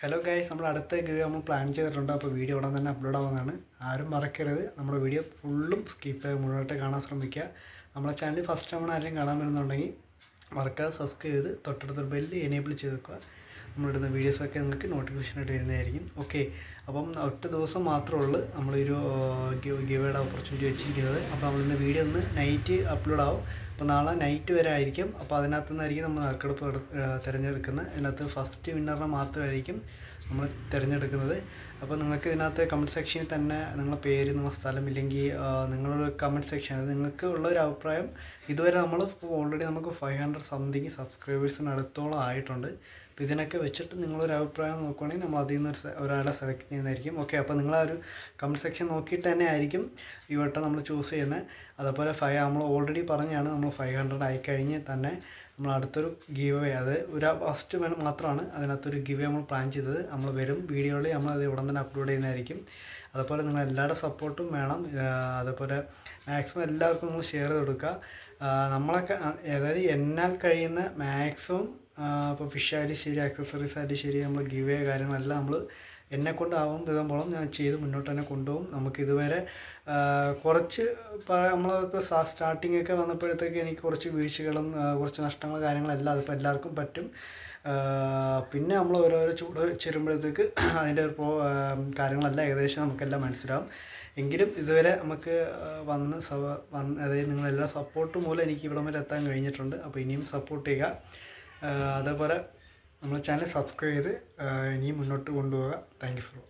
Hello guys നമ്മൾ അടുത്ത video നമ്മൾ പ്ലാൻ ചെയ്തിട്ടുണ്ട്. അപ്പോൾ വീഡിയോ ഉടൻ തന്നെ അപ്ലോഡ് ആവുന്നതാണ് ആരും മറക്കരുത്. നമ്മുടെ വീഡിയോ ഫുള്ളും സ്കിപ്പ് ചെയ്ത് മുഴുവനായിട്ട് കാണാൻ ശ്രമിക്കുക. നമ്മളെ ചാനൽ ഫസ്റ്റ് ടൈമാണ് ആരെങ്കിലും കാണാൻ വരുന്നുണ്ടെങ്കിൽ മറക്കാതെ സബ്സ്ക്രൈബ് ചെയ്ത് തൊട്ടടുത്തൊരു ബെല്ല് എനേബിൾ ചെയ്ത് വെക്കുക. നമ്മളിടുന്ന വീഡിയോസൊക്കെ നിങ്ങൾക്ക് നോട്ടിഫിക്കേഷനായിട്ട് വരുന്നതായിരിക്കും. ഓക്കെ അപ്പം ഒറ്റ ദിവസം മാത്രമേ ഉള്ളൂ നമ്മളൊരു ഗിവേഡ് ഓപ്പർച്യൂണിറ്റി വെച്ചിരിക്കുന്നത്. അപ്പോൾ നമ്മളിന്ന് വീഡിയോ ഒന്ന് നൈറ്റ് അപ്ലോഡ് ആവും. അപ്പോൾ നാളെ നൈറ്റ് വരെ ആയിരിക്കും. അപ്പോൾ അതിനകത്തു നിന്നായിരിക്കും നമ്മൾ നറുക്കെടുപ്പ് തിരഞ്ഞെടുക്കുന്നത്. അതിനകത്ത് ഫസ്റ്റ് വിന്നറിനെ മാത്രമായിരിക്കും നമ്മൾ തിരഞ്ഞെടുക്കുന്നത്. അപ്പോൾ നിങ്ങൾക്ക് ഇതിനകത്ത് കമന്റ് സെക്ഷനിൽ തന്നെ നിങ്ങളുടെ പേര് നിങ്ങളുടെ സ്ഥലം ഇല്ലെങ്കിൽ നിങ്ങളുടെ കമന്റ് സെക്ഷൻ അത് നിങ്ങൾക്ക് ഉള്ള ഒരു അഭിപ്രായം ഇതുവരെ നമ്മൾ ഓൾറെഡി നമുക്ക് ഫൈവ് ഹൺഡ്രഡ് സംതിങ് സബ്സ്ക്രൈബേഴ്സിന് അടുത്തോളം ആയിട്ടുണ്ട്. അപ്പോൾ ഇതിനൊക്കെ വെച്ചിട്ട് നിങ്ങളൊരു അഭിപ്രായം നോക്കുവാണെങ്കിൽ നമ്മൾ അതിൽ നിന്ന് ഒരു ഒരാളെ സെലക്ട് ചെയ്യുന്നതായിരിക്കും. ഓക്കെ അപ്പോൾ നിങ്ങൾ ആ ഒരു കമന്റ് സെക്ഷൻ നോക്കിയിട്ട് തന്നെ ആയിരിക്കും ഈ വട്ടം നമ്മൾ ചൂസ് ചെയ്യുന്നത്. അതേപോലെ ഫൈവ് നമ്മൾ ഓൾറെഡി പറഞ്ഞാണ് നമ്മൾ ഫൈവ് ഹൺഡ്രഡ് ആയിക്കഴിഞ്ഞ് തന്നെ നമ്മൾ അടുത്തൊരു ഗീവ് അവേ അത് ഒരു ഫസ്റ്റ് മാത്രമാണ് അതിനകത്തൊരു ഗീവ് നമ്മൾ പ്ലാൻ ചെയ്തത്. നമ്മൾ വരും വീഡിയോയിൽ നമ്മൾ അത് ഉടൻ തന്നെ അപ്ലോഡ് ചെയ്യുന്നതായിരിക്കും. അതുപോലെ നിങ്ങൾ എല്ലാവരുടെ സപ്പോർട്ടും വേണം. അതുപോലെ മാക്സിമം എല്ലാവർക്കും നമ്മൾ ഷെയർ ചെയ്ത് കൊടുക്കുക. നമ്മളൊക്കെ അതായത് എന്നാൽ കഴിയുന്ന മാക്സിമം ഇപ്പോൾ ഫിഷ് ആയാലും ശരി ആക്സസറീസ് ആയാലും ശരി നമ്മൾ ഗിവ് കാര്യങ്ങളെല്ലാം നമ്മൾ എന്നെ കൊണ്ടാവും വിധമ്പോളം ഞാൻ ചെയ്ത് മുന്നോട്ട് തന്നെ കൊണ്ടുപോകും. നമുക്ക് ഇതുവരെ കുറച്ച് നമ്മളിപ്പോൾ സ്റ്റാർട്ടിംഗ് ഒക്കെ വന്നപ്പോഴത്തേക്ക് എനിക്ക് കുറച്ച് വീഴ്ചകളും കുറച്ച് നഷ്ടങ്ങളും കാര്യങ്ങളെല്ലാം അതിപ്പോൾ എല്ലാവർക്കും പറ്റും. പിന്നെ നമ്മൾ ഓരോരോ ചൂട് ചേരുമ്പോഴത്തേക്ക് അതിന്റെ ഇപ്പോൾ കാര്യങ്ങളെല്ലാം ഏകദേശം നമുക്കെല്ലാം മനസ്സിലാവും. എങ്കിലും ഇതുവരെ നമുക്ക് വന്ന് വന്ന് അതായത് നിങ്ങളെല്ലാ സപ്പോർട്ട് മൂലം എനിക്ക് ഇവിടം വരെ എത്താൻ കഴിഞ്ഞിട്ടുണ്ട്. അപ്പോൾ ഇനിയും സപ്പോർട്ട് ചെയ്യുക. അതേപോലെ നമ്മുടെ ചാനൽ സബ്സ്ക്രൈബ് ചെയ്ത് ഇനിയും മുന്നോട്ട് കൊണ്ടുപോകുക താങ്ക് യു ഫോർ